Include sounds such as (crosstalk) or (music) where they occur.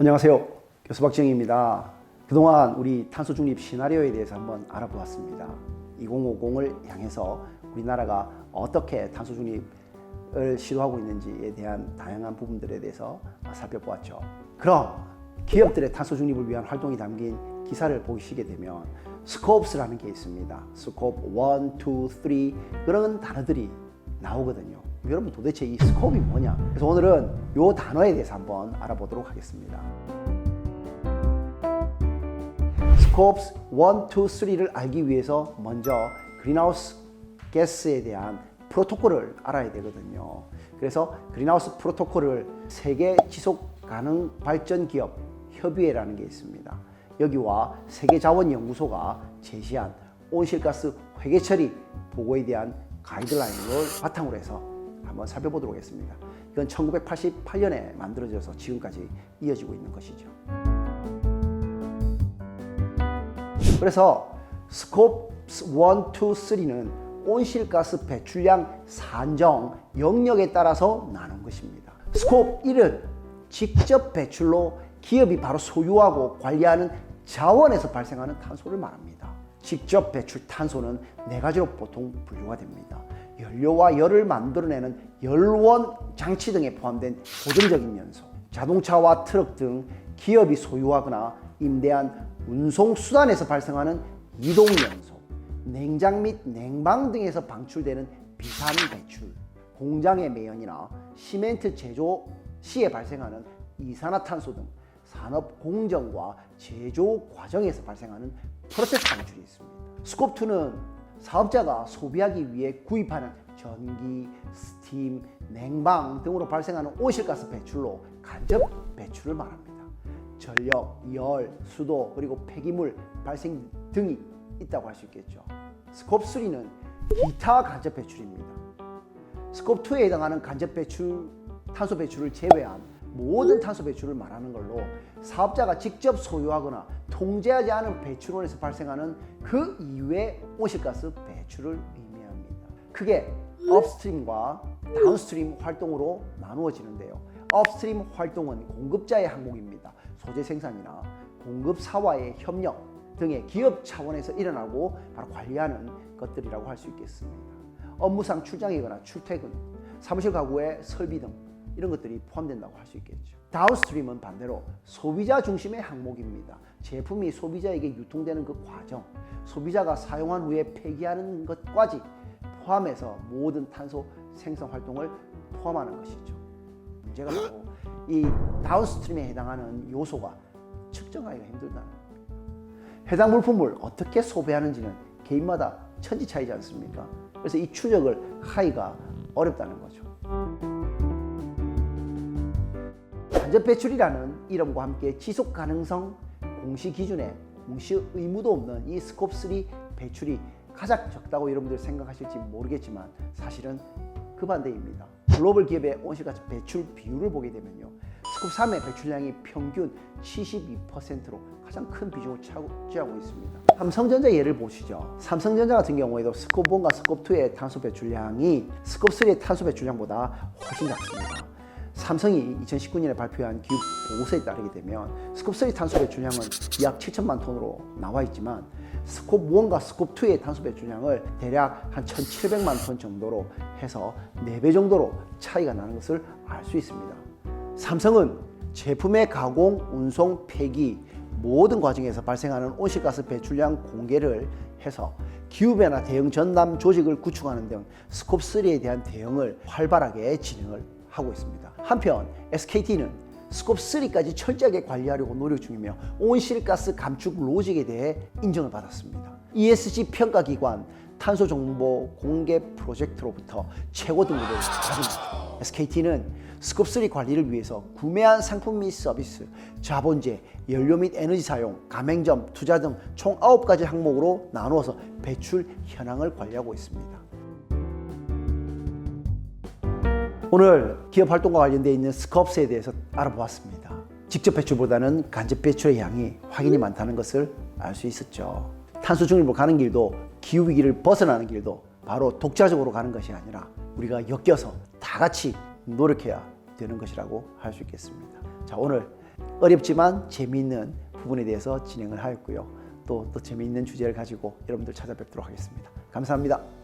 안녕하세요. 교수 박정희입니다. 그동안 우리 탄소 중립 시나리오에 대해서 한번 알아보았습니다. 2050을 향해서 우리나라가 어떻게 탄소 중립을 시도하고 있는지에 대한 다양한 부분들에 대해서 살펴보았죠. 그럼 기업들의 탄소 중립을 위한 활동이 담긴 기사를 보시게 되면 스코프스라는 게 있습니다. 스코프 1, 2, 3 그런 단어들이 나오거든요. 여러분 도대체 이 스코프이 뭐냐? 그래서 오늘은 이 단어에 대해서 한번 알아보도록 하겠습니다. 스코프스 1, 2, 3를 알기 위해서 먼저 그린하우스 가스에 대한 프로토콜을 알아야 되거든요. 그래서 그린하우스 프로토콜을 세계 지속 가능 발전 기업 협의회라는 게 있습니다. 여기와 세계자원연구소가 제시한 온실가스 회계 처리 보고에 대한 가이드라인을 바탕으로 해서 한번 살펴보도록 하겠습니다. 이건 1988년에 만들어져서 지금까지 이어지고 있는 것이죠. 그래서 스코프 1, 2, 3는 온실가스 배출량 산정 영역에 따라서 나눈 것입니다. 스코프 1은 직접 배출로 기업이 바로 소유하고 관리하는 자원에서 발생하는 탄소를 말합니다. 직접 배출 탄소는 네 가지로 보통 분류가 됩니다. 연료와 열을 만들어내는 연원 장치 등에 포함된 보존적인 연소, 자동차와 트럭 등 기업이 소유하거나 임대한 운송 수단에서 발생하는 이동 연소, 냉장 및 냉방 등에서 방출되는 비산 배출, 공장의 매연이나 시멘트 제조 시에 발생하는 이산화탄소 등 산업 공정과 제조 과정에서 발생하는 프로세스 방출이 있습니다. 스콥 2는 사업자가 소비하기 위해 구입하는 전기, 스팀, 냉방 등으로 발생하는 온실가스 배출로 간접 배출을 말합니다. 전력, 열, 수도 그리고 폐기물 발생 등이 있다고 할 수 있겠죠. 스콥 3는 기타 간접 배출입니다. 스콥 2에 해당하는 간접 배출, 탄소 배출을 제외한 모든 탄소 배출을 말하는 걸로 사업자가 직접 소유하거나 통제하지 않은 배출원에서 발생하는 그 이외의 온실가스 배출을 의미합니다. 크게 업스트림과 다운스트림 활동으로 나누어지는데요. 업스트림 활동은 공급자의 항목입니다. 소재 생산이나 공급사와의 협력 등의 기업 차원에서 일어나고 바로 관리하는 것들이라고 할 수 있겠습니다. 업무상 출장이거나 출퇴근, 사무실 가구의 설비 등 이런 것들이 포함된다고 할 수 있겠죠. 다운스트림은 반대로 소비자 중심의 항목입니다. 제품이 소비자에게 유통되는 그 과정, 소비자가 사용한 후에 폐기하는 것까지 포함해서 모든 탄소 생성 활동을 포함하는 것이죠. 문제가 (gasps) 바로 이 다운스트림에 해당하는 요소가 측정하기가 힘들다는. 해당 물품을 어떻게 소비하는지는 개인마다 천지 차이지 않습니까? 그래서 이 추적을 하기가 어렵다는 거죠. 간접 배출이라는 이름과 함께 지속 가능성 공시 기준에 공시 의무도 없는 이 스콥 3 배출이 가장 적다고 여러분들 생각하실지 모르겠지만 사실은 그 반대입니다. 글로벌 기업의 온실가스 배출 비율을 보게 되면요. 스콥 3의 배출량이 평균 72%로 가장 큰 비중을 차지하고 있습니다. 삼성전자 예를 보시죠. 삼성전자 같은 경우에도 스콥 1과 스콥 2의 탄소 배출량이 스콥 3의 탄소 배출량보다 훨씬 작습니다. 삼성이 2019년에 발표한 기후 보고서에 따르게 되면 스콥 3 탄소 배출량은 약 7천만 톤으로 나와 있지만 스콥 1과 스콥 2의 탄소 배출량을 대략 한 1,700만 톤 정도로 해서 4배 정도로 차이가 나는 것을 알 수 있습니다. 삼성은 제품의 가공, 운송, 폐기 모든 과정에서 발생하는 온실가스 배출량 공개를 해서 기후변화 대응 전담 조직을 구축하는 등 스콥 3에 대한 대응을 활발하게 진행을 하고 있습니다. 한편 SKT는 스콥 3까지 철저하게 관리하려고 노력 중이며 온실가스 감축 로직에 대해 인정을 받았습니다. ESG 평가 기관 탄소 정보 공개 프로젝트로부터 최고 등급을 받은 SKT는 스콥 3 관리를 위해서 구매한 상품 및 서비스, 자본재, 연료 및 에너지 사용, 가맹점, 투자 등 총 9가지 항목으로 나누어서 배출 현황을 관리하고 있습니다. 오늘 기업 활동과 관련되어 있는 스컵스에 대해서 알아보았습니다. 직접 배출보다는 간접 배출의 양이 확연히 많다는 것을 알 수 있었죠. 탄소 중립으로 가는 길도 기후 위기를 벗어나는 길도 바로 독자적으로 가는 것이 아니라 우리가 엮여서 다 같이 노력해야 되는 것이라고 할 수 있겠습니다. 자, 오늘 어렵지만 재미있는 부분에 대해서 진행을 하였고요. 또 또 재미있는 주제를 가지고 여러분들 찾아뵙도록 하겠습니다. 감사합니다.